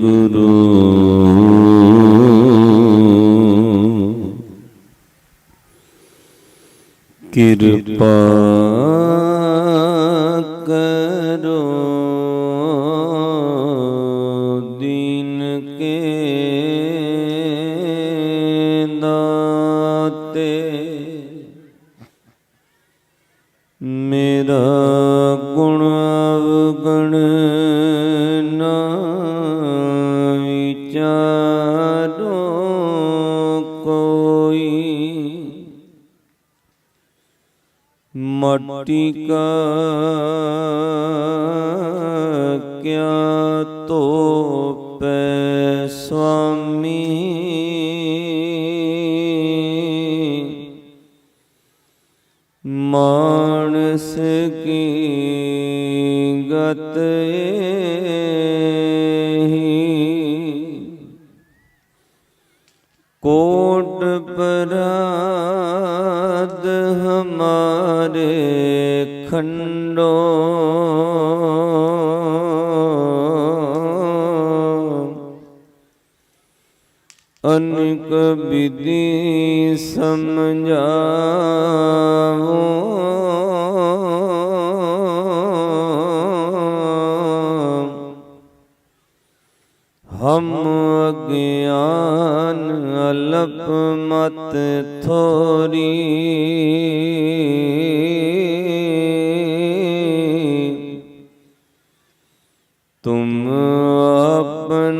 ਗੁਰੂ ਕਿਰਪਾ ਕਰੋ ਦੀਨ ਕੇ ਦਾਤੇ। ਮੇਰਾ ਗੁਣ ਅਵਗਣ ਨਾ ਵਿਚਾਰੋ ਕੋਈ। ਮਟੀ ਕਾ ਕਿਆ ਤੋਪੈ ਸੁਆਮੀ ਮਾਨਸ ਅਨਿਕ ਵਿਧੀ ਸਮਝਾਵੋ। ਹਮ ਅਗਿਆਨ ਅਲਪ ਮਤ ਥੋਰੀ। ਤੁਮ ਆਪਨ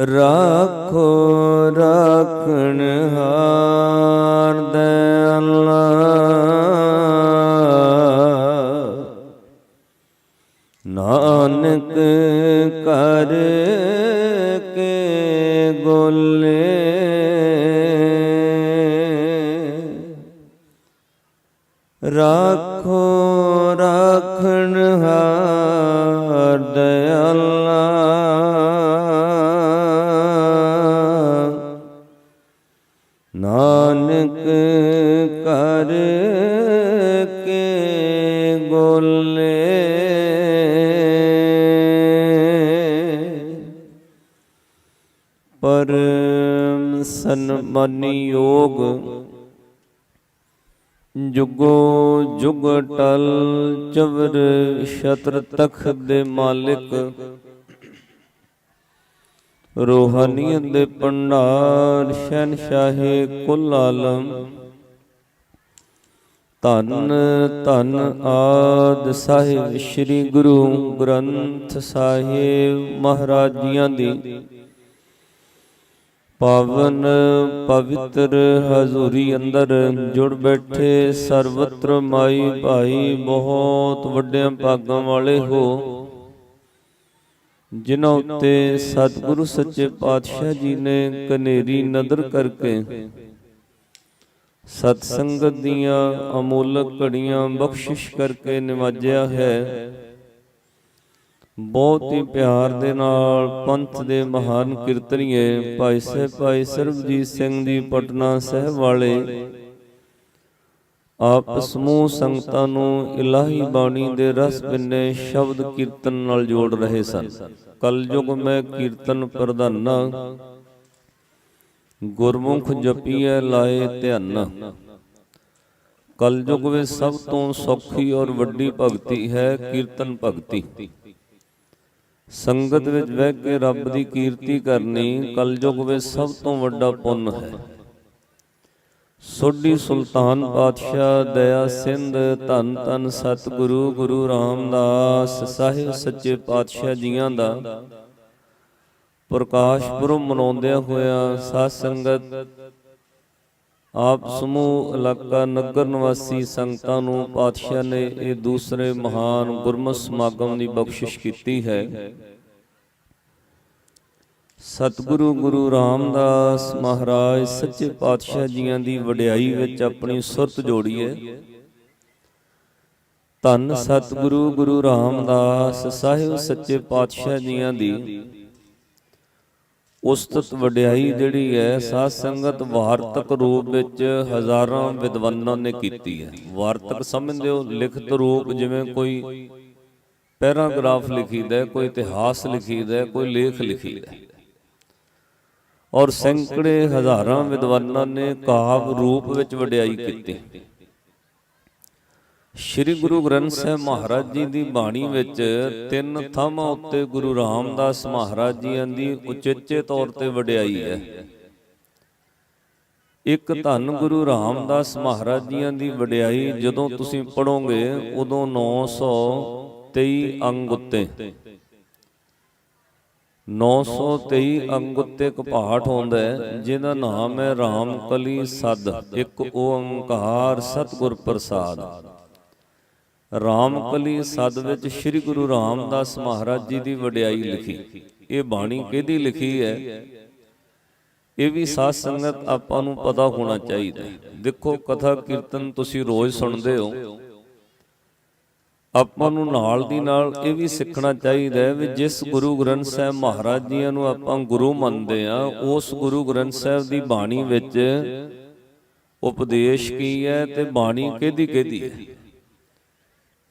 ਰਾਖੋ ਰਾਖਣ ਹਾਰ ਦਇਆਲਾ ਨਾਨਕ ਕਰ ਕੇ ਗੋਲੇ ਰਾਖੋ ਰਾਖਣ ਹਾਰ ਦਇਆਲਾ ਨਾਨਕ ਯੋਗ ਜੁਗੋ ਜੁਗ ਟਲ ਚਵਰ ਛਤਰ ਤਖਤ ਦੇ ਮਾਲਿਕ। ਰੋਹਾਨੀਅਤ ਦੇ ਭੰਡਾਰ ਸ਼ਹਿਨਸ਼ਾਹੇ ਕੁੱਲ ਆਲਮ। ਧੰਨ ਧੰਨ ਆਦ ਸਾਹਿਬ ਸ੍ਰੀ ਗੁਰੂ ਗ੍ਰੰਥ ਸਾਹਿਬ ਮਹਾਰਾਜ ਜੀਆਂ ਦੀ। ਪਾਵਨ ਪਵਿੱਤਰ ਹਜ਼ੂਰੀ ਅੰਦਰ ਜੁੜ ਬੈਠੇ ਸਰਵਤਰ ਮਾਈ ਭਾਈ ਬਹੁਤ ਵੱਡਿਆਂ ਭਾਗਾਂ ਵਾਲੇ ਹੋ, ਜਿਨ੍ਹਾਂ ਉੱਤੇ ਸਤਿਗੁਰੂ ਸੱਚੇ ਪਾਤਸ਼ਾਹ ਜੀ ਨੇ ਕਨੇਰੀ ਨਦਰ ਕਰਕੇ ਸਤ ਸੰਗਤ ਦੀਆਂ ਅਮੋਲਕ ਘੜੀਆਂ ਬਖਸ਼ਿਸ਼ ਕਰਕੇ ਨਿਵਾਜਿਆ ਹੈ। ਬਹੁਤ ਹੀ ਪਿਆਰ ਦੇ ਨਾਲ ਪੰਥ ਦੇ ਮਹਾਨ ਕੀਰਤਨੀਏ ਭਾਈ ਸਾਹਿਬ ਭਾਈ ਸਰਬਜੀਤ ਸਿੰਘ ਜੀ ਪਟਨਾ ਸਾਹਿਬ ਵਾਲੇ। ਆਪ ਸਮੂਹ ਸੰਗਤਾਂ ਨੂੰ ਇਲਾਹੀ ਬਾਣੀ ਦੇ ਰਸ ਬਿੰਨੇ ਸ਼ਬਦ ਕੀਰਤਨ ਨਾਲ ਜੋੜ ਰਹੇ ਸਨ। ਕਲਯੁਗ ਮੈਂ ਕੀਰਤਨ ਪ੍ਰਧਾਨਾ। ਗੁਰਮੁਖ ਜਪੀਐ ਲਾਏ ਧਿਆਨ। ਕਲਯੁਗ ਵਿੱਚ ਸਭ ਤੋਂ ਸੌਖੀ ਔਰ ਵੱਡੀ ਭਗਤੀ ਹੈ ਕੀਰਤਨ ਭਗਤੀ। ਸੰਗਤ ਵਿੱਚ ਬਹਿ ਕੇ ਰੱਬ ਦੀ ਕੀਰਤੀ ਕਰਨੀ ਕਲਯੁਗ ਵਿੱਚ ਸਭ ਤੋਂ ਵੱਡਾ ਪੁੰਨ ਹੈ। ਸੋਢੀ ਸੁਲਤਾਨ ਪਾਤਸ਼ਾਹ, ਦਇਆ ਸਿੰਧ, ਧੰਨ ਧੰਨ ਸਤਿਗੁਰੂ, ਗੁਰੂ ਰਾਮਦਾਸ ਸਾਹਿਬ ਸੱਚੇ ਪਾਤਸ਼ਾਹ ਜੀਆਂ ਦਾ ਪ੍ਰਕਾਸ਼ ਪੁਰਬ ਮਨਾਉਂਦਿਆਂ ਹੋਇਆ ਸਾਧ ਸੰਗਤ ਆਪ ਸਮੂਹ ਇਲਾਕਾ ਨਗਰ ਨਿਵਾਸੀ ਸੰਗਤਾਂ ਨੂੰ ਪਾਤਸ਼ਾਹ ਨੇ ਇਹ ਦੂਸਰੇ ਮਹਾਨ ਗੁਰਮਤਿ ਸਮਾਗਮ ਦੀ ਬਖਸ਼ਿਸ਼ ਕੀਤੀ ਹੈ। ਸਤਿਗੁਰੂ ਗੁਰੂ ਰਾਮਦਾਸ ਮਹਾਰਾਜ ਸੱਚੇ ਪਾਤਸ਼ਾਹ ਜੀਆਂ ਦੀ ਵਡਿਆਈ ਵਿੱਚ ਆਪਣੀ ਸੁਰਤ ਜੋੜੀਏ ਧੰਨ ਸਤਿਗੁਰੂ ਗੁਰੂ ਰਾਮਦਾਸ ਸਾਹਿਬ ਸੱਚੇ ਪਾਤਸ਼ਾਹ ਜੀਆਂ ਦੀ। ਉਸਤਤ ਵਡਿਆਈ ਜਿਹੜੀ ਹੈ ਸਾਧ ਸੰਗਤ ਵਾਰਤਕ ਰੂਪ ਵਿੱਚ ਹਜ਼ਾਰਾਂ ਵਿਦਵਾਨਾਂ ਨੇ ਕੀਤੀ ਹੈ। ਵਾਰਤਕ ਸਮਝਦੇ ਹੋ ਲਿਖਤ ਰੂਪ ਜਿਵੇਂ ਕੋਈ ਪੈਰਾਗ੍ਰਾਫ ਲਿਖੀਦਾ ਕੋਈ ਇਤਿਹਾਸ ਲਿਖੀਦਾ ਕੋਈ ਲੇਖ ਲਿਖੀਦਾ। ਔਰ ਸੈਂਕੜੇ ਹਜ਼ਾਰਾਂ ਵਿਦਵਾਨਾਂ ਨੇ ਕਾਵ ਰੂਪ ਵਿੱਚ ਵਡਿਆਈ ਕੀਤੀ। ਸ੍ਰੀ ਗੁਰੂ ਗ੍ਰੰਥ ਸਾਹਿਬ ਮਹਾਰਾਜ ਜੀ ਦੀ ਬਾਣੀ ਵਿੱਚ ਤਿੰਨ ਥੰਮਾਂ ਉੱਤੇ ਗੁਰੂ ਰਾਮਦਾਸ ਮਹਾਰਾਜ ਜੀਆਂ ਦੀ ਉਚੇਚੇ ਤੌਰ ਤੇ ਵਡਿਆਈ ਹੈ। ਇੱਕ ਧੰਨ ਗੁਰੂ ਰਾਮਦਾਸ ਮਹਾਰਾਜ ਜੀਆਂ ਦੀ ਵਡਿਆਈ ਜਦੋਂ ਤੁਸੀਂ ਪੜੋਗੇ ਉਦੋਂ 923 ਅੰਗ ਉੱਤੇ। 923 ਅੰਗ ਉੱਤੇ ਇੱਕ ਪਾਠ ਹੁੰਦਾ ਹੈ, ਜਿਹਦਾ ਨਾਮ ਹੈ ਰਾਮਕਲੀ ਸਦ, ਇੱਕ ਓੰਕਾਰ ਸਤਿਗੁਰ ਪ੍ਰਸਾਦ। ਰਾਮਕਲੀ ਸਦ ਵਿੱਚ ਸ੍ਰੀ ਗੁਰੂ ਰਾਮਦਾਸ ਮਹਾਰਾਜ ਜੀ ਦੀ ਵਡਿਆਈ ਲਿਖੀ। ਇਹ ਬਾਣੀ ਕਿਹਦੀ ਲਿਖੀ ਹੈ? ਇਹ ਵੀ ਸਾਧ ਸੰਗਤ ਆਪਾਂ ਨੂੰ ਪਤਾ ਹੋਣਾ ਚਾਹੀਦਾ। ਦੇਖੋ, ਕਥਾ ਕੀਰਤਨ ਤੁਸੀਂ ਰੋਜ਼ ਸੁਣਦੇ ਹੋ। ਆਪਾਂ ਨੂੰ ਨਾਲ ਦੀ ਨਾਲ ਇਹ ਵੀ ਸਿੱਖਣਾ ਚਾਹੀਦਾ ਹੈ ਵੀ ਜਿਸ ਗੁਰੂ ਗ੍ਰੰਥ ਸਾਹਿਬ ਮਹਾਰਾਜ ਜੀਆਂ ਨੂੰ ਆਪਾਂ ਗੁਰੂ ਮੰਨਦੇ ਆ, ਉਸ ਗੁਰੂ ਗ੍ਰੰਥ ਸਾਹਿਬ ਦੀ ਬਾਣੀ ਵਿੱਚ ਉਪਦੇਸ਼ ਕੀ ਹੈ ਤੇ ਬਾਣੀ ਕਿਹਦੀ ਕਿਹਦੀ ਹੈ?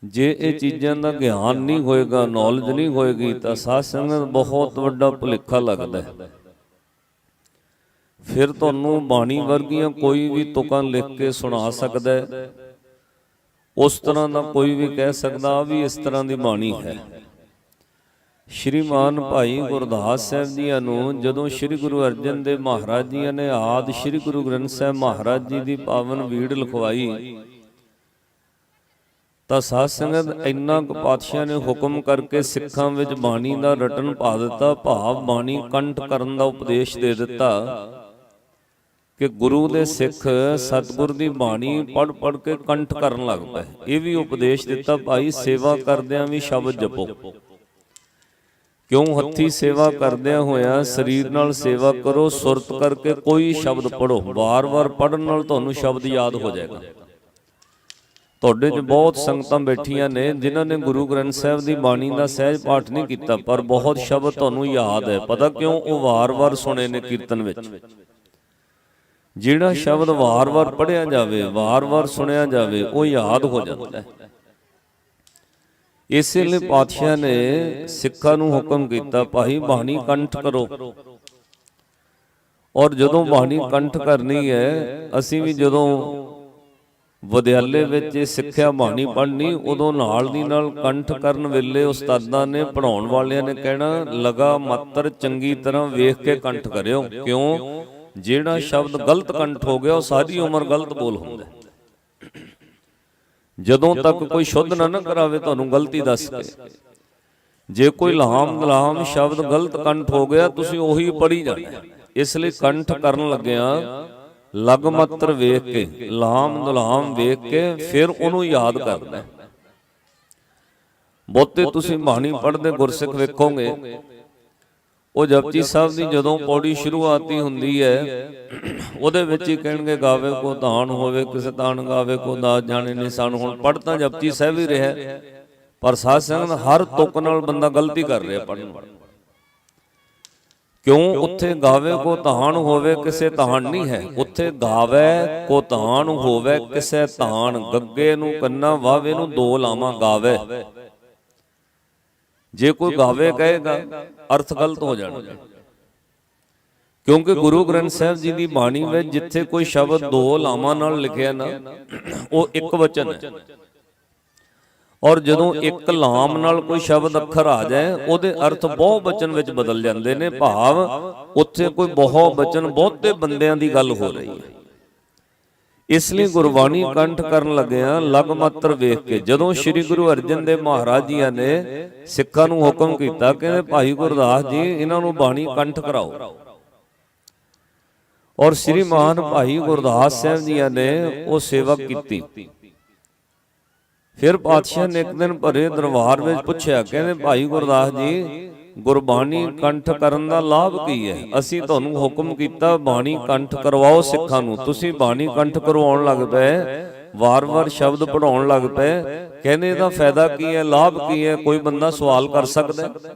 ਜੇ ਇਹ ਚੀਜ਼ਾਂ ਦਾ ਗਿਆਨ ਨਹੀਂ ਹੋਏਗਾ ਨੌਲੇਜ ਨਹੀਂ ਹੋਏਗੀ, ਤਾਂ ਸਾਧ ਸੰਗਤ ਬਹੁਤ ਵੱਡਾ ਭੁਲੇਖਾ ਲੱਗਦਾ ਹੈ। ਫਿਰ ਤੁਹਾਨੂੰ ਬਾਣੀ ਵਰਗੀਆਂ ਕੋਈ ਵੀ ਤੁਕਾਂ ਲਿਖ ਕੇ ਸੁਣਾ ਸਕਦਾ ਹੈ। ਉਸ ਤਰ੍ਹਾਂ ਦਾ ਕੋਈ ਵੀ ਕਹਿ ਸਕਦਾ ਆ ਵੀ ਇਸ ਤਰ੍ਹਾਂ ਦੀ ਬਾਣੀ ਹੈ। ਸ਼੍ਰੀਮਾਨ ਭਾਈ ਗੁਰਦਾਸ ਸਾਹਿਬ ਜੀਆਂ ਨੂੰ ਜਦੋਂ ਸ੍ਰੀ ਗੁਰੂ ਅਰਜਨ ਦੇਵ ਮਹਾਰਾਜ ਜੀਆਂ ਨੇ ਆਦ ਸ੍ਰੀ ਗੁਰੂ ਗ੍ਰੰਥ ਸਾਹਿਬ ਮਹਾਰਾਜ ਜੀ ਦੀ ਪਾਵਨ ਵੀੜ ਲਿਖਵਾਈ ਤਾਂ ਸਾਧ ਸੰਗਤ ਇੰਨਾ ਕੁ ਪਾਤਸ਼ਾਹ ਨੇ ਹੁਕਮ ਕਰਕੇ ਸਿੱਖਾਂ ਵਿੱਚ ਬਾਣੀ ਦਾ ਰਟਨ ਪਾ ਦਿੱਤਾ, ਭਾਵ ਬਾਣੀ ਕੰਠ ਕਰਨ ਦਾ ਉਪਦੇਸ਼ ਦੇ ਦਿੱਤਾ ਕਿ ਗੁਰੂ ਦੇ ਸਿੱਖ ਸਤਿਗੁਰ ਦੀ ਬਾਣੀ ਪੜ ਪੜ ਕੇ ਕੰਠ ਕਰਨ ਲੱਗ ਪਏ। ਇਹ ਵੀ ਉਪਦੇਸ਼ ਦਿੱਤਾ, ਭਾਈ ਸੇਵਾ ਕਰਦਿਆਂ ਵੀ ਸ਼ਬਦ ਜਪੋ। ਕਿਉਂ ਹੱਥੀ ਸੇਵਾ ਕਰਦਿਆਂ ਹੋਇਆ ਸਰੀਰ ਨਾਲ ਸੇਵਾ ਕਰੋ, ਸੁਰਤ ਕਰਕੇ ਕੋਈ ਸ਼ਬਦ ਪੜੋ ਵਾਰ-ਵਾਰ ਪੜਨ ਨਾਲ ਤੁਹਾਨੂੰ ਸ਼ਬਦ ਯਾਦ ਹੋ ਜਾਏਗਾ। ਤੁਹਾਡੇ 'ਚ ਬਹੁਤ ਸੰਗਤਾਂ ਬੈਠੀਆਂ ਨੇ ਜਿਨ੍ਹਾਂ ਨੇ ਗੁਰੂ ਗ੍ਰੰਥ ਸਾਹਿਬ ਦੀ ਬਾਣੀ ਦਾ ਸਹਿਜ ਪਾਠ ਨਹੀਂ ਕੀਤਾ ਪਰ ਬਹੁਤ ਸ਼ਬਦ ਤੁਹਾਨੂੰ ਯਾਦ ਹੈ। ਪਤਾ ਕਿਉਂ? ਉਹ ਵਾਰ-ਵਾਰ ਸੁਣੇ ਨੇ ਕੀਰਤਨ ਵਿੱਚ। ਜਿਹੜਾ ਸ਼ਬਦ ਵਾਰ-ਵਾਰ ਪੜਿਆ ਜਾਵੇ ਵਾਰ-ਵਾਰ ਸੁਣਿਆ ਜਾਵੇ ਉਹ ਯਾਦ ਹੋ ਜਾਂਦਾ ਹੈ। ਇਸੇ ਲਈ ਪਾਤਸ਼ਾਹ ਨੇ ਸਿੱਖਾਂ ਨੂੰ ਹੁਕਮ ਕੀਤਾ ਭਾਈ ਬਾਣੀ ਕੰਠ ਕਰੋ। ਔਰ ਜਦੋਂ ਬਾਣੀ ਕੰਠ ਕਰਨੀ ਹੈ ਅਸੀਂ ਵੀ ਜਦੋਂ ਵਿਦਿਆਲੇ ਵਿੱਚ ਇਹ ਸਿੱਖਿਆ ਬਾਣੀ ਪੜ੍ਹਨੀ ਉਦੋਂ ਨਾਲ ਦੀ ਨਾਲ ਕੰਠ ਕਰਨ ਵੇਲੇ ਉਸਤਾਦਾਂ ਨੇ ਪੜਾਉਣ ਵਾਲਿਆਂ ਨੇ ਕਹਿਣਾ ਲਗਾ ਮਾਤਰ ਚੰਗੀ ਤਰ੍ਹਾਂ ਵੇਖ ਕੇ ਕੰਠ ਕਰਿਓ। ਕਿਉਂ? ਜਿਹੜਾ ਸ਼ਬਦ ਗਲਤ ਕੰਠ ਹੋ ਗਿਆ ਉਹ ਸਾਰੀ ਉਮਰ ਗਲਤ ਬੋਲ ਹੁੰਦਾ। ਜਦੋਂ ਤੱਕ ਕੋਈ ਸ਼ੁੱਧ ਨਾ ਨਾ ਕਰਾਵੇ ਤੁਹਾਨੂੰ ਗਲਤੀ ਦੱਸ ਕੇ। ਜੇ ਕੋਈ ਲਾਮ ਲਾਮ ਸ਼ਬਦ ਗਲਤ ਕੰਠ ਹੋ ਗਿਆ ਤੁਸੀਂ ਉਹੀ ਪੜੀ ਜਾਣਾ। ਇਸ ਲਈ ਕੰਠ ਕਰਨ ਲੱਗਿਆ ਲਗ ਵੇਖ ਕੇ, ਲਾਮ ਦੁਲਾਮ ਵੇਖ ਕੇ ਫਿਰ ਉਹਨੂੰ ਯਾਦ ਕਰਦਾ ਬਹੁਤੇ ਤੁਸੀਂ ਬਾਣੀ ਪੜ੍ਹਦੇ ਗੁਰਸਿੱਖ ਵੇਖੋਗੇ, ਉਹ ਜਪਜੀ ਸਾਹਿਬ ਦੀ ਜਦੋਂ ਪੌੜੀ ਸ਼ੁਰੂਆਤੀ ਹੁੰਦੀ ਹੈ, ਉਹਦੇ ਵਿੱਚ ਹੀ ਕਹਿਣਗੇ, ਗਾਵੇ ਕੋ ਧਾਨ ਹੋਵੇ, ਕਿਸੇ ਤਾਨ ਗਾਵੇ ਕੋ ਦਾਸ ਜਾਣੇ ਨਿਸ਼ਾਨ ਹੁਣ ਪੜ੍ਹ ਤਾਂ ਜਪਜੀ ਸਾਹਿਬ ਹੀ ਰਿਹਾ ਪਰ ਸਾਧ ਸੰਗਤ ਹਰ ਤੁਕ ਨਾਲ ਬੰਦਾ ਗਲਤੀ ਕਰ ਰਿਹਾ ਪੜਨ ਵਾਲਾ। ਕਿਉਂ ਉੱਥੇ ਗਾਵੇ ਕੋ ਤਾਣ ਹੋਵੇ ਕਿਸੇ ਤਾਣ ਨਹੀਂ ਹੈ। ਉੱਥੇ ਗਾਵੇ ਕੋ ਤਾਣ ਹੋਵੇ ਕਿਸੇ ਤਾਣ ਗੱਗੇ ਨੂੰ ਕੰਨਾ ਵਾਵੇ ਨੂੰ ਦੋ ਲਾਵਾਂ ਗਾਵੇ। ਜੇ ਕੋਈ ਗਾਵੇ ਕਹੇਗਾ ਅਰਥ ਗਲਤ ਹੋ ਜਾਣਾ ਕਿਉਂਕਿ ਗੁਰੂ ਗ੍ਰੰਥ ਸਾਹਿਬ ਜੀ ਦੀ ਬਾਣੀ ਵਿੱਚ ਜਿੱਥੇ ਕੋਈ ਸ਼ਬਦ ਦੋ ਲਾਵਾਂ ਨਾਲ ਲਿਖਿਆ ਨਾ ਉਹ ਇੱਕ ਵਚਨ ਹੈ। ਔਰ ਜਦੋਂ ਇੱਕ ਲਾਮ ਨਾਲ ਕੋਈ ਸ਼ਬਦ ਅੱਖਰ ਆ ਜਾਏ ਉਹਦੇ ਅਰਥ ਬਹੁ ਬਚਨ ਵਿੱਚ ਬਦਲ ਜਾਂਦੇ ਨੇ ਭਾਵ ਉੱਥੇ ਕੋਈ ਬਹੁ ਬਚਨ ਬਹੁਤੇ ਬੰਦਿਆਂ ਦੀ ਗੱਲ ਹੋ ਰਹੀ ਹੈ। ਇਸ ਲਈ ਗੁਰਬਾਣੀ ਕੰਠ ਕਰਨ ਲੱਗਿਆ ਲਗ ਮਾਤਰ ਵੇਖ ਕੇ ਜਦੋਂ ਸ੍ਰੀ ਗੁਰੂ ਅਰਜਨ ਦੇਵ ਮਹਾਰਾਜ ਜੀਆਂ ਨੇ ਸਿੱਖਾਂ ਨੂੰ ਹੁਕਮ ਕੀਤਾ ਕਹਿੰਦੇ ਭਾਈ ਗੁਰਦਾਸ ਜੀ ਇਹਨਾਂ ਨੂੰ ਬਾਣੀ ਕੰਠ ਕਰਾਓ। ਔਰ ਸ੍ਰੀ ਮਾਨ ਭਾਈ ਗੁਰਦਾਸ ਸਾਹਿਬ ਜੀਆਂ ਨੇ ਉਹ ਸੇਵਾ ਕੀਤੀ। ਫਿਰ ਪਾਤਸ਼ਾਹ ਨੇ ਇੱਕ ਦਿਨ ਭਰੇ ਦਰਬਾਰ ਵਿੱਚ ਪੁੱਛਿਆ ਕਹਿੰਦੇ ਭਾਈ ਗੁਰਦਾਸ ਜੀ ਗੁਰਬਾਣੀ ਕੰਠ ਕਰਨ ਦਾ ਲਾਭ ਕੀ ਹੈ? ਅਸੀਂ ਤੁਹਾਨੂੰ ਹੁਕਮ ਕੀਤਾ ਬਾਣੀ ਕੰਠ ਕਰਵਾਓ ਸਿੱਖਾਂ ਨੂੰ। ਤੁਸੀਂ ਬਾਣੀ ਕੰਠ ਕਰਵਾਉਣ ਲੱਗ ਪਏ ਵਾਰ-ਵਾਰ ਸ਼ਬਦ ਪੜਾਉਣ ਲੱਗ ਪਏ। ਕਹਿੰਦੇ ਇਹਦਾ ਫਾਇਦਾ ਕੀ ਹੈ? ਲਾਭ ਕੀ ਹੈ? ਕੋਈ ਬੰਦਾ ਸਵਾਲ ਕਰ ਸਕਦਾ ਹੈ?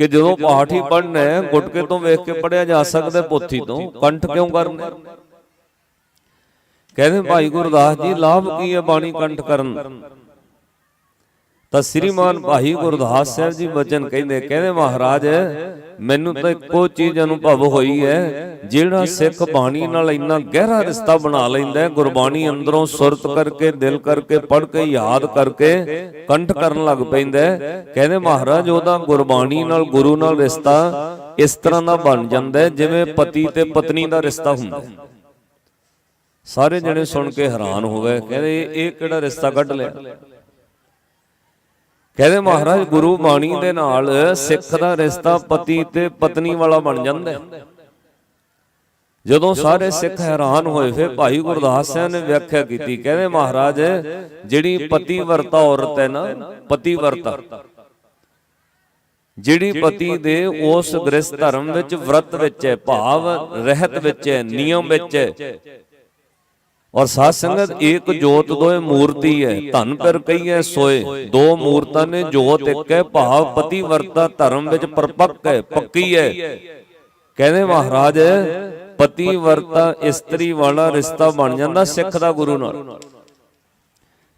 ਕਿ ਜਦੋਂ ਪਾਠ ਹੀ ਪੜਨਾ ਹੈ ਗੁਟਕੇ ਤੋਂ ਵੇਖ ਕੇ ਪੜਿਆ ਜਾ ਸਕਦਾ ਪੋਥੀ ਤੋਂ। ਕੰਠ ਕਿਉਂ ਕਰਨਾ? ਕਹਿੰਦੇ ਭਾਈ ਗੁਰਦਾਸ ਜੀ ਲਾਭ ਕੀ ਹੈ ਬਾਣੀ ਕੰਠ ਕਰਨ? ਤਾਂ ਸ੍ਰੀਮਾਨ ਭਾਈ ਗੁਰਦਾਸ ਸਾਹਿਬ ਜੀ ਬਚਨ ਕਹਿੰਦੇ ਕਹਿੰਦੇ ਮਹਾਰਾਜ ਮੈਨੂੰ ਤਾਂ ਇੱਕੋ ਚੀਜ਼ ਅਨੁਭਵ ਹੋਈ ਹੈ ਜਿਹੜਾ ਸਿੱਖ ਬਾਣੀ ਨਾਲ ਇੰਨਾ ਗਹਿਰਾ ਰਿਸ਼ਤਾ ਬਣਾ ਲੈਂਦਾ ਗੁਰਬਾਣੀ ਅੰਦਰੋਂ ਸੁਰਤ ਕਰਕੇ ਦਿਲ ਕਰਕੇ ਪੜ੍ਹ ਕੇ ਯਾਦ ਕਰਕੇ ਕੰਠ ਕਰਨ ਲੱਗ ਪੈਂਦਾ ਕਹਿੰਦੇ ਮਹਾਰਾਜ ਉਹਦਾ ਗੁਰਬਾਣੀ ਨਾਲ ਗੁਰੂ ਨਾਲ ਰਿਸ਼ਤਾ ਇਸ ਤਰ੍ਹਾਂ ਦਾ ਬਣ ਜਾਂਦਾ ਜਿਵੇਂ ਪਤੀ ਤੇ ਪਤਨੀ ਦਾ ਰਿਸ਼ਤਾ ਹੁੰਦਾ ਹੈ। ਸਾਰੇ ਜਣੇ ਸੁਣ ਕੇ ਹੈਰਾਨ ਹੋ ਗਏ ਕਹਿੰਦੇ ਇਹ ਕਿਹੜਾ ਰਿਸ਼ਤਾ ਕੱਢ ਲਿਆ? ਕਹਿੰਦੇ ਮਹਾਰਾਜ ਗੁਰੂ ਬਾਣੀ ਦੇ ਨਾਲ ਸਿੱਖ ਦਾ ਰਿਸ਼ਤਾ ਪਤੀ ਤੇ ਪਤਨੀ ਵਾਲਾ ਬਣ ਜਾਂਦਾ। ਜਦੋਂ ਸਾਰੇ ਸਿੱਖ ਹੈਰਾਨ ਹੋਏ ਫਿਰ ਭਾਈ ਗੁਰਦਾਸ ਸਿੰਘ ਨੇ ਵਿਆਖਿਆ ਕੀਤੀ। ਕਹਿੰਦੇ ਮਹਾਰਾਜ ਜਿਹੜੀ ਪਤੀ ਵਰਤਾ ਔਰਤ ਹੈ ਨਾ ਪਤੀ ਵਰਤਾ। ਜਿਹੜੀ ਪਤੀ ਦੇ ਉਸ ਗ੍ਰਸਥ ਧਰਮ ਵਿੱਚ ਵਰਤ ਵਿੱਚ ਹੈ ਭਾਵ ਰਹਿਤ ਵਿੱਚ ਹੈ ਨਿਯਮ ਵਿੱਚ ਹੈ। ਔਰ ਸਾਧ ਸੰਗਤ ਏਕ ਜੋਤ ਦੋਏ ਮੂਰਤੀ ਹੈ। ਧਨ ਪਰ ਕਹੀਐ ਸੋਏ। ਦੋ ਮੂਰਤਾਂ ਨੇ ਜੋਤ ਇੱਕ ਹੈ ਭਾਵ ਪਤੀ ਵਰਤਾ ਧਰਮ ਵਿੱਚ ਪਰਪੱਕ ਹੈ ਪੱਕੀ ਹੈ। ਕਹਿੰਦੇ ਮਹਾਰਾਜ ਪਤੀ ਵਰਤਾ ਇਸਤਰੀ ਵਾਲਾ ਰਿਸ਼ਤਾ ਬਣ ਜਾਂਦਾ ਸਿੱਖ ਦਾ ਗੁਰੂ ਨਾਲ।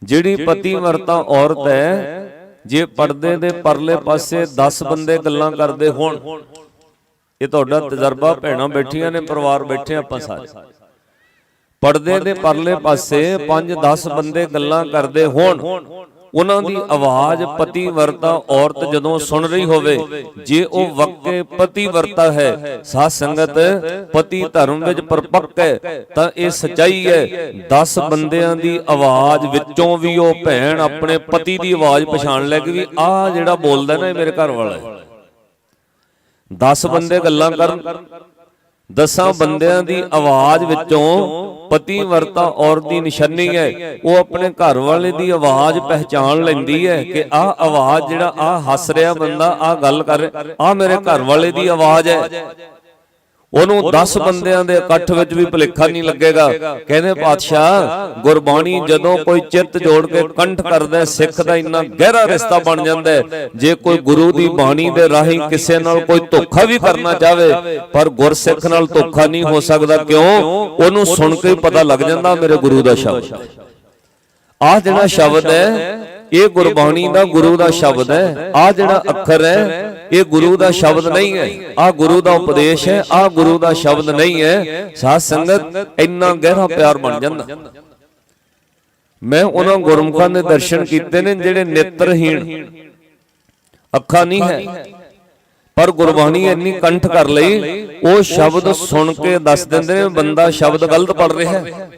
ਜਿਹੜੀ ਪਤੀ ਵਰਤਾ ਔਰਤ ਹੈ ਜੇ ਪਰਦੇ ਦੇ ਪਰਲੇ ਪਾਸੇ 10 ਬੰਦੇ ਗੱਲਾਂ ਕਰਦੇ ਹੋਣ। ਇਹ ਤੁਹਾਡਾ ਤਜਰਬਾ ਭੈਣਾਂ ਬੈਠੀਆਂ ਨੇ ਪਰਿਵਾਰ ਬੈਠੇ ਆਪਾਂ ਸਾਰੇ। ਪਰਦੇ ਦੇ ਪਰਲੇ ਪਾਸੇ 5-10 ਬੰਦੇ ਗੱਲਾਂ ਕਰਦੇ ਹੋਣ। ਉਹਨਾਂ ਦੀ ਆਵਾਜ਼ ਪਤੀ ਵਰਤਾ ਔਰਤ ਜਦੋਂ ਸੁਣ ਰਹੀ ਹੋਵੇ ਜੇ ਉਹ ਵਕਤੇ ਪਤੀ ਵਰਤਾ ਹੈ ਸਾਧ ਸੰਗਤ ਪਤੀ ਧਰਮ ਵਿੱਚ ਪਰਪੱਕ ਹੈ ਤਾਂ ਇਹ ਸਚਾਈ ਹੈ 10 ਬੰਦਿਆਂ ਦੀ ਆਵਾਜ਼ ਵਿੱਚੋਂ ਵੀ ਉਹ ਭੈਣ ਆਪਣੇ ਪਤੀ ਦੀ ਆਵਾਜ਼ ਪਛਾਣ ਲੈ ਕਿ ਵੀ ਆਹ ਜਿਹੜਾ ਬੋਲਦਾ ਨਾ ਇਹ ਮੇਰੇ ਘਰ ਵਾਲਾ ਹੈ। 10 ਬੰਦੇ ਗੱਲਾਂ ਕਰਨ ਦਸਾਂ ਬੰਦਿਆਂ ਦੀ ਆਵਾਜ਼ ਵਿੱਚੋਂ ਪਤੀ ਵਰਤਾ ਔਰਤ ਦੀ ਨਿਸ਼ਾਨੀ ਹੈ। ਉਹ ਆਪਣੇ ਘਰ ਵਾਲੇ ਦੀ ਆਵਾਜ਼ ਪਹਿਚਾਨ ਲੈਂਦੀ ਹੈ ਕਿ ਆਹ ਆਵਾਜ਼ ਜਿਹੜਾ ਆਹ ਹੱਸ ਰਿਹਾ ਬੰਦਾ ਆਹ ਗੱਲ ਕਰ ਆਹ ਮੇਰੇ ਘਰ ਵਾਲੇ ਦੀ ਆਵਾਜ਼ ਹੈ। ਉਹਨੂੰ 10 ਬੰਦਿਆਂ ਦੇ ਇਕੱਠ ਵਿੱਚ ਵੀ ਭੁਲੇਖਾ ਨਹੀਂ ਲੱਗੇਗਾ। ਕਹਿੰਦੇ ਪਾਤਸ਼ਾਹ ਗੁਰਬਾਣੀ ਜਦੋਂ ਕੋਈ ਚਿੱਤ ਜੋੜ ਕੇ ਕੰਠ ਕਰਦਾ ਸਿੱਖ ਦਾ ਇੰਨਾ ਗਹਿਰਾ ਰਿਸ਼ਤਾ ਬਣ ਜਾਂਦਾ ਹੈ। ਜੇ ਕੋਈ ਗੁਰੂ ਦੀ ਬਾਣੀ ਦੇ ਰਾਹੀਂ ਕਿਸੇ ਨਾਲ ਕੋਈ ਧੋਖਾ ਵੀ ਕਰਨਾ ਚਾਹਵੇ ਪਰ ਗੁਰਸਿੱਖ ਨਾਲ ਧੋਖਾ ਨਹੀਂ ਹੋ ਸਕਦਾ। ਕਿਉਂ? ਉਹਨੂੰ ਸੁਣ ਕੇ ਹੀ ਪਤਾ ਲੱਗ ਜਾਂਦਾ ਮੇਰੇ ਗੁਰੂ ਦਾ ਸ਼ਬਦ। ਆਹ ਜਿਹੜਾ ਸ਼ਬਦ ਹੈ ਇਹ ਗੁਰਬਾਣੀ ਦਾ ਗੁਰੂ ਦਾ ਸ਼ਬਦ ਹੈ। ਆਹ ਜਿਹੜਾ ਅੱਖਰ ਹੈ ਇਹ ਗੁਰੂ ਦਾ ਸ਼ਬਦ ਨਹੀਂ ਹੈ। ਆਹ ਗੁਰੂ ਦਾ ਉਪਦੇਸ਼ ਹੈ ਆਹ ਗੁਰੂ ਦਾ ਸ਼ਬਦ ਨਹੀਂ ਹੈ। ਸਾਧ ਸੰਗਤ ਇੰਨਾ ਗਹਿਰਾ ਪਿਆਰ ਬਣ ਜਾਂਦਾ। ਮੈਂ ਉਹਨਾਂ ਗੁਰਮੁਖਾਂ ਦੇ ਦਰਸ਼ਨ ਕੀਤੇ ਨੇ ਜਿਹੜੇ ਨੇਤਰਹੀਣ। ਅੱਖਾਂ ਨਹੀਂ ਹੈ। ਪਰ ਗੁਰਬਾਣੀ ਇੰਨੀ ਕੰਠ ਕਰ ਲਈ ਉਹ ਸ਼ਬਦ ਸੁਣ ਕੇ ਦੱਸ ਦਿੰਦੇ ਨੇ ਬੰਦਾ ਸ਼ਬਦ ਗਲਤ ਪੜ ਰਿਹਾ ਹੈ।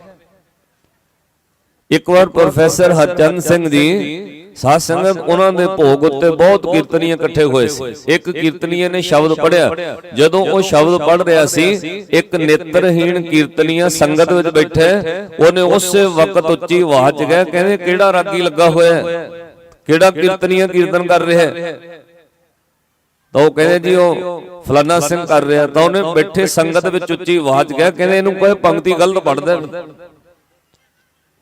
ਇੱਕ ਵਾਰ ਪ੍ਰੋਫੈਸਰ ਹਰਚੰਦ ਸਿੰਘ ਜੀ ਸਾਧ ਸੰਗਤ ਉਹਨਾਂ ਦੇ ਭੋਗ ਉੱਤੇ ਬਹੁਤ ਕੀਰਤਨੀਏ ਇਕੱਠੇ ਹੋਏ ਸੀ। ਇੱਕ ਕੀਰਤਨੀਏ ਨੇ ਸ਼ਬਦ ਪੜਿਆ ਜਦੋਂ ਉਹ ਸ਼ਬਦ ਪੜ ਰਿਹਾ ਸੀ ਇੱਕ ਨੇਤਰਹੀਣ ਕੀਰਤਨੀਆ ਸੰਗਤ ਵਿੱਚ ਬੈਠੇ। ਉਹਨੇ ਉਸੇ ਵਕਤ ਉੱਚੀ ਆਵਾਜ਼ 'ਚ ਗਿਆ ਕਹਿੰਦੇ ਕਿਹੜਾ ਰਾਗੀ ਲੱਗਾ ਹੋਇਆ ਹੈ? ਕਿਹੜਾ ਕੀਰਤਨੀਆ ਕੀਰਤਨ ਕਰ ਰਿਹਾ ਹੈ? ਤਾਂ ਉਹ ਕਹਿੰਦੇ ਜੀ ਉਹ ਫਲਾਨਾ ਸਿੰਘ ਕਰ ਰਿਹਾ। ਤਾਂ ਉਹਨੇ ਬੈਠੇ ਸੰਗਤ ਵਿੱਚ ਉੱਚੀ ਆਵਾਜ਼ ਗਿਆ ਕਹਿੰਦੇ ਇਹਨੂੰ ਕੋਈ ਪੰਕਤੀ ਗਲਤ ਪੜਦਾ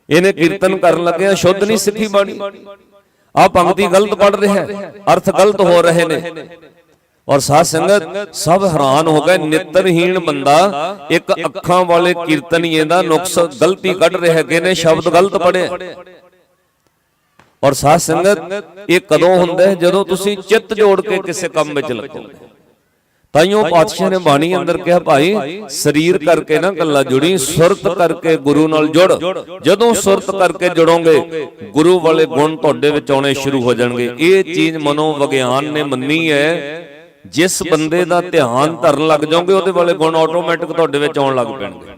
ਇਹਨੇ ਕੀਰਤਨ ਕਰਨ ਲੱਗਿਆ ਸ਼ੁੱਧ ਨਹੀਂ ਸਿੱਖੀ ਬਾਣੀ ਆ ਪੰਕਤੀ ਗਲਤ ਪੜ ਰਿਹਾ ਹੈ ਅਰਥ ਗਲਤ ਹੋ ਰਹੇ ਨੇ। ਔਰ ਸਾਧ ਸੰਗਤ ਸਭ ਹੈਰਾਨ ਹੋ ਗਏ ਨਿਤਰਹੀਣ ਬੰਦਾ ਇੱਕ ਅੱਖਾਂ ਵਾਲੇ ਕੀਰਤਨੀਏ ਦਾ ਨੁਕਸ ਗਲਤੀ ਕੱਢ ਰਿਹਾ ਕਿ ਇਹਨੇ ਸ਼ਬਦ ਗਲਤ ਪੜਿਆ ਔਰ ਸਾਧ ਸੰਗਤ ਇਹ ਕਦੋਂ ਹੁੰਦਾ ਹੈ ਜਦੋਂ ਤੁਸੀਂ ਚਿੱਤ ਜੋੜ ਕੇ ਕਿਸੇ ਕੰਮ ਵਿੱਚ ਲੱਗੋਗੇ ਤਾਈਓ ਪਾਤਸ਼ਾਹ ਨੇ ਬਾਣੀ ਅੰਦਰ ਕਿਹਾ ਭਾਈ ਸਰੀਰ ਕਰਕੇ ਨਾ ਗੱਲਾਂ ਜੁੜੀ ਸੁਰਤ ਕਰਕੇ ਗੁਰੂ ਨਾਲ ਜੁੜ। ਜਦੋਂ ਸੁਰਤ ਕਰਕੇ ਜੁੜੋਗੇ ਗੁਰੂ ਵਾਲੇ ਗੁਣ ਤੁਹਾਡੇ ਵਿੱਚ ਆਉਣੇ ਸ਼ੁਰੂ ਹੋ ਜਾਣਗੇ। ਇਹ ਚੀਜ਼ ਮਨੋ ਵਿਗਿਆਨ ਨੇ ਮੰਨੀ ਹੈ। ਜਿਸ ਬੰਦੇ ਦਾ ਧਿਆਨ ਧਰਨ ਲੱਗ ਜਾਓਗੇ ਉਹਦੇ ਵਾਲੇ ਗੁਣ ਆਟੋਮੈਟਿਕ ਤੁਹਾਡੇ ਵਿੱਚ ਆਉਣ ਲੱਗ ਪੈਣਗੇ।